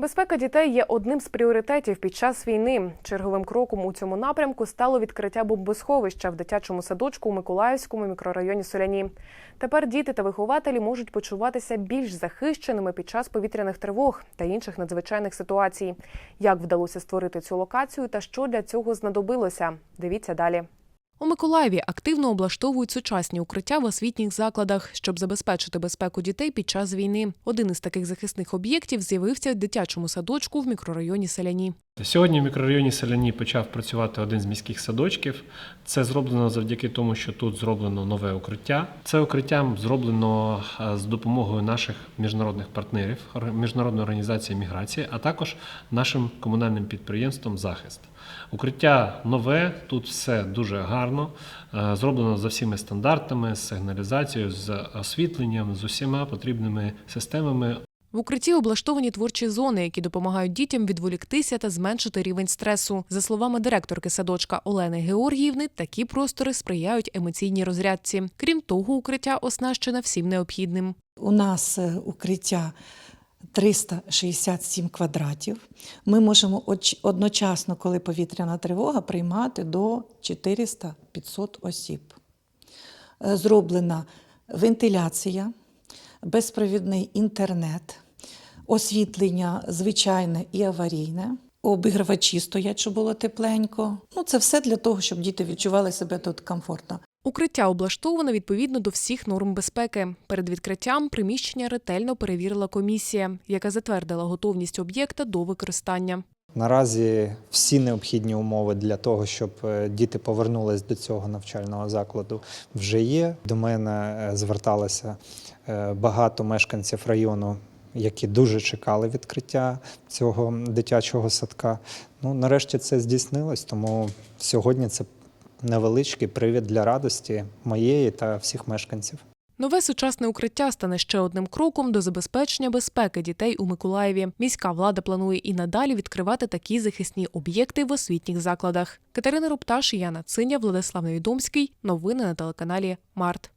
Безпека дітей є одним з пріоритетів під час війни. Черговим кроком у цьому напрямку стало відкриття бомбосховища в дитячому садочку у Миколаївському мікрорайоні Соляні. Тепер діти та вихователі можуть почуватися більш захищеними під час повітряних тривог та інших надзвичайних ситуацій. Як вдалося створити цю локацію та що для цього знадобилося? Дивіться далі. У Миколаєві активно облаштовують сучасні укриття в освітніх закладах, щоб забезпечити безпеку дітей під час війни. Один із таких захисних об'єктів з'явився в дитячому садочку в мікрорайоні Селяні. Сьогодні в мікрорайоні Селяні почав працювати один з міських садочків. Це зроблено завдяки тому, що тут зроблено нове укриття. Це укриття зроблено е, з допомогою наших міжнародних партнерів, міжнародної організації міграції, а також нашим комунальним підприємством Захист. Укриття нове, тут все дуже гарно, е, зроблено за всіми стандартами, з сигналізацією, з освітленням, з усіма потрібними системами В укритті облаштовані творчі зони, які допомагають дітям відволіктися та зменшити рівень стресу. За словами директорки садочка Олени Георгіївни, такі простори сприяють емоційній розрядці. Крім того, укриття оснащене всім необхідним. У нас е, укриття 367 квадратів. Ми можемо оч- одночасно, коли повітряна тривога, приймати до 400-500 осіб. Е, Зроблена вентиляція, безпровідний інтернет, освітлення звичайне і аварійне. Обігрівачі стоять, щоб було тепленько. Ну, це все для того, щоб діти відчували себе тут комфортно. Укриття облаштоване відповідно до всіх норм безпеки. Перед відкриттям приміщення ретельно перевірила комісія, яка затвердила готовність об'єкта до використання. Наразі всі необхідні умови для того, щоб е, діти повернулись до цього навчального закладу, вже є. До мене е, зверталося е, багато мешканців району, які дуже чекали відкриття цього дитячого садка. Ну, нарешті це здійснилось, тому сьогодні це невеличкий привід для радості моєї та всіх мешканців. Нове сучасне укриття стане ще одним кроком до забезпечення безпеки дітей у Миколаєві. Міська влада планує і надалі відкривати такі захисні об'єкти в освітніх закладах. Катерина Рупташ, Яна Циня, Владислав Невідомський. Новини на телеканалі Март.